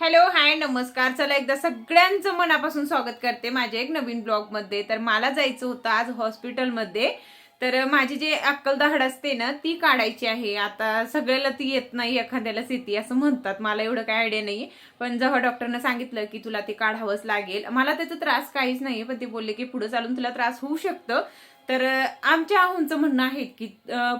Hello hi नमस्कार. चला एकदा सगळ्यांचं मनापासून स्वागत करते माझ्या एक नवीन ब्लॉगमध्ये. तर मला जायचं होतं आज हॉस्पिटलमध्ये. तर माझी जे अक्कलदाहड असते ना ती काढायची आहे. आता सगळ्याला ती येत नाही एखाद्याला येते असं म्हणतात. मला एवढं काय आयडिया नाही पण जेव्हा डॉक्टरनं सांगितलं की तुला ते काढावंच लागेल मला त्याचा त्रास काहीच नाही पण ते बोलले की पुढे चालून तुला त्रास होऊ शकतं. तर आमच्या आहोंचं म्हणणं आहे की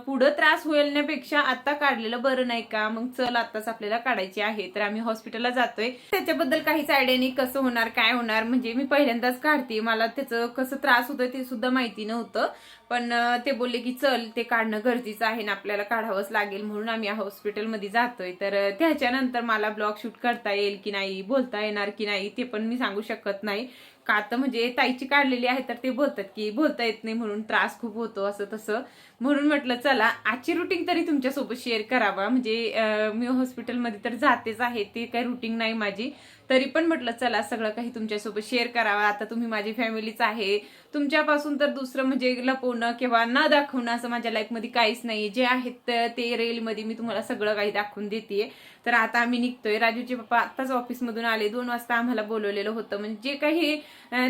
पुढं त्रास होईलण्यापेक्षा आता काढलेलं बरं नाही का? मग चल आताच आपल्याला काढायची आहे. तर आम्ही हॉस्पिटलला जातोय. त्याच्याबद्दल काहीच आयडिया नाही कसं होणार काय होणार. म्हणजे मी पहिल्यांदाच काढते. मला त्याचं कसं त्रास होतोय ते सुद्धा माहिती नव्हतं. पण ते बोलले की चल ते काढणं गरजेचं आहे ना आपल्याला काढावंच लागेल म्हणून आम्ही हॉस्पिटलमध्ये जातोय. तर त्याच्यानंतर मला ब्लॉग शूट करता येईल की नाही बोलता येणार की नाही ते पण मी सांगू शकत नाही. का तर म्हणजे ताईची काढलेली आहे तर ते बोलतात की बोलता येत नाही म्हणून त्रास खूप होतो असं तसं. म्हणून म्हटलं चला आजची रुटीन तरी तुमच्यासोबत शेअर करावा. म्हणजे मी हॉस्पिटलमध्ये तर जातेच आहे ते काही रुटीन नाही माझी. तरी पण म्हटलं चला सगळं काही तुमच्यासोबत शेअर करावा. आता तुम्ही माझी फॅमिलीच आहे. तुमच्यापासून तर दुसरं म्हणजे लपवणं किंवा न दाखवणं असं माझ्या लाईफमध्ये काहीच नाही जे आहेत ते रेलमध्ये मी तुम्हाला सगळं काही दाखवून देते तर आता आम्ही निघतोय. राजूचे पप्पा आत्ताच ऑफिसमधून आले. दोन वाजता आम्हाला बोलवलेलं होतं. म्हणजे जे काही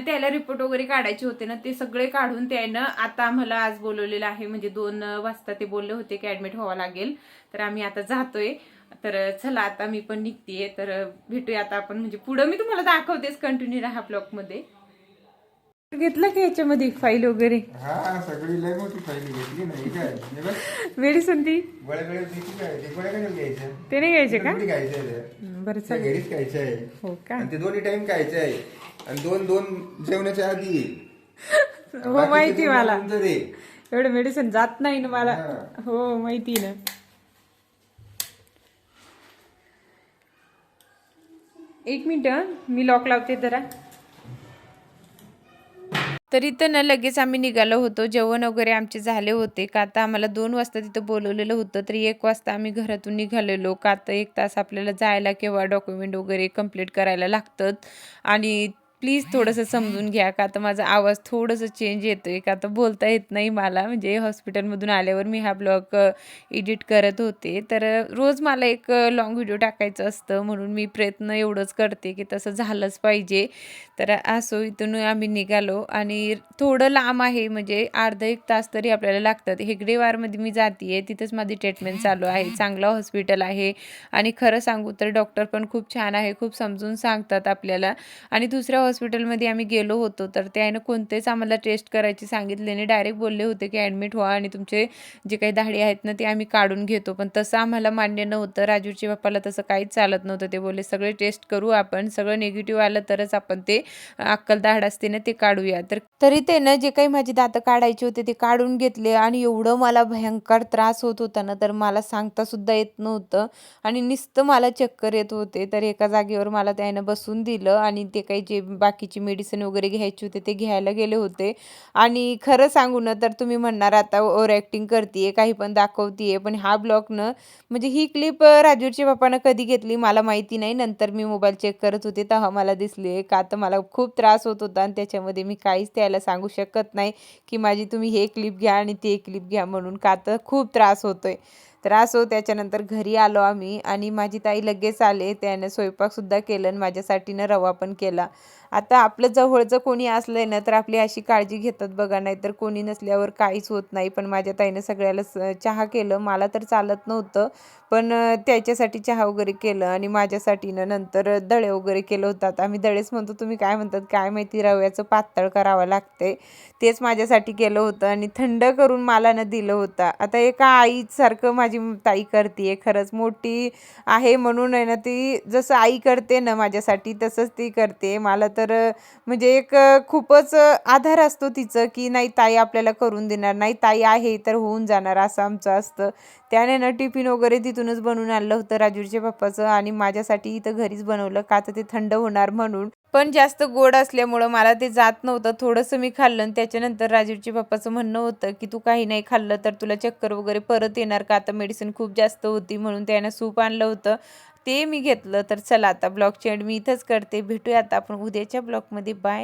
त्याला रिपोर्ट वगैरे काढायचे होते ना ते सगळे काढून त्यानं आता आम्हाला आज बोलवलेलं आहे. म्हणजे दोन वाजता ते बोलले होते की ऍडमिट व्हावं लागेल. तर आम्ही आता जातोय. तर चला आता मी पण निघतेय. तर भेटूया आता आपण. म्हणजे पुढं मी तुम्हाला दाखवतेच कंटिन्यू राहा ब्लॉगमध्ये. घेतलं का याच्यामध्ये फाईल वगैरे? सगळी लय मोठी फायली घेतली नाही काय? बघ, मेडिसिन ती नाही घ्यायचे का? बरं घरीच खायचं आहे हो का? आणि ते दोन्ही टाइम खायचं आहे आणि दोन दोन जेवणाच्या आधी. हो माहिती मला. एवढं मेडिसिन जात नाही ना मला. हा. माहिती ना. एक मिनिट मी लॉक लावते जरा. तर इथं ना लगेच आम्ही निघालो होतो. जेवण वगैरे आमचे झाले होते. का आता आम्हाला दोन वाजता तिथं बोलवलेलं होतं. तरी एक वाजता आम्ही घरातून निघालेलो. का आता एक तास आपल्याला जायला किंवा डॉक्युमेंट वगैरे कंप्लीट करायला लागतात आणि प्लीज थोडंसं समजून घ्या का आता माझा आवाज थोडंसं चेंज येतोय का आता बोलता येत नाही मला. म्हणजे हॉस्पिटलमधून आल्यावर मी हा ब्लॉग एडिट करत होते. तर रोज मला एक लॉंग व्हिडिओ टाकायचं असतं म्हणून मी प्रयत्न एवढंच करते की तसं झालंच पाहिजे. तर असो इथून आम्ही निघालो. आणि थोडं लांब आहे म्हणजे अर्धा एक तास तरी आपल्याला लागतात. हेगडेवारमध्ये मी जाते तिथंच माझी ट्रीटमेंट चालू आहे. चांगलं हॉस्पिटल आहे. आणि खरं सांगू तर डॉक्टर पण खूप छान आहे खूप समजून सांगतात आपल्याला. आणि दुसऱ्या हॉस्पिटलमध्ये आम्ही गेलो होतो तर त्यानं कोणतेच आम्हाला टेस्ट करायची सांगितले नाही. डायरेक्ट बोलले होते की ॲडमिट व्हा आणि तुमचे जे काही दाढी आहेत ना ते आम्ही काढून घेतो. पण तसं आम्हाला मान्य नव्हतं. राजूच्या बाप्पाला तसं काहीच चालत नव्हतं. ते बोलले सगळे टेस्ट करू आपण. सगळं निगेटिव्ह आलं तरच आपण ते अक्कल दाढ असते ना ते काढूया. तर तरी ते ना जे काही माझी दातं काढायचे होते ते काढून घेतले आणि एवढं मला भयंकर त्रास होत होता ना तर मला सांगता सुद्धा येत नव्हतं. आणि नुसतं मला चक्कर येत होते तर एका जागेवर मला त्यानं बसून दिलं आणि ते काही जे बाकीची मेडिसिन वगैरे घ्यायची होते ते घ्यायला गेले होते. आणि खरं सांगू ना तर तुम्ही म्हणणार आता ओव्हर ॲक्टिंग करते काही पण दाखवतीये पण हा ब्लॉगनं म्हणजे ही क्लिप राजूरच्या बापानं कधी घेतली मला माहिती नाही. नंतर मी मोबाईल चेक करत होते तेव्हा मला दिसली का तर मला खूप त्रास होत होता आणि त्याच्यामध्ये मी काहीच त्याला सांगू शकत नाही की माझी तुम्ही हे क्लिप घ्या आणि ते क्लिप घ्या म्हणून. का तर खूप त्रास होतोय. त्रास हो त्याच्यानंतर घरी आलो आम्ही आणि माझी ताई लगेच आले. त्यानं स्वयंपाकसुद्धा केलं आणि माझ्यासाठीनं रवा पण केला. आता आपलं जवळचं कोणी असलं ना तर आपली अशी काळजी घेतात बघा नाही तर कोणी नसल्यावर काहीच होत नाही. पण माझ्या ताईनं सगळ्याला स- चहा केलं. मला तर चालत नव्हतं पण त्याच्यासाठी चहा वगैरे केलं आणि माझ्यासाठीनं नंतर दळे वगैरे केलं होतात. आम्ही दळेच म्हणतो तुम्ही काय म्हणतात? काय माहिती? रव्याचं पातळ करावं लागते तेच माझ्यासाठी केलं होतं आणि थंड करून मला न दिलं होतं. आता एका आईसारखं माझी ताई करते खरंच मोठी आहे म्हणून आहे ना ती जसं आई करते ना माझ्यासाठी तसंच ती करते. मला तर म्हणजे एक खूपच आधार असतो तिचं की नाही ताई आपल्याला करून देणार नाही ताई आहे तर होऊन जाणार असं आमचं असतं. त्याने ना टिफिन वगैरे तिथूनच बनवून आणलं होतं राजूरच्या पप्पाचं आणि माझ्यासाठी इथं घरीच बनवलं का तर ते थंड होणार म्हणून. पण जास्त गोड असल्यामुळं मला ते जात नव्हतं. थोडंसं मी खाल्लं आणि त्याच्यानंतर राजूरच्या पप्पाचं म्हणणं होतं की तू काही नाही खाल्लं तर तुला चक्कर वगैरे परत येणार का? आता मेडिसिन खूप जास्त होती म्हणून त्यानं सूप आणलं होतं. ते मी घेतलं. तर चला आता ब्लॉगची एंड मी इथंच करते. भेटूया आता आपण उद्याच्या ब्लॉगमध्ये बाय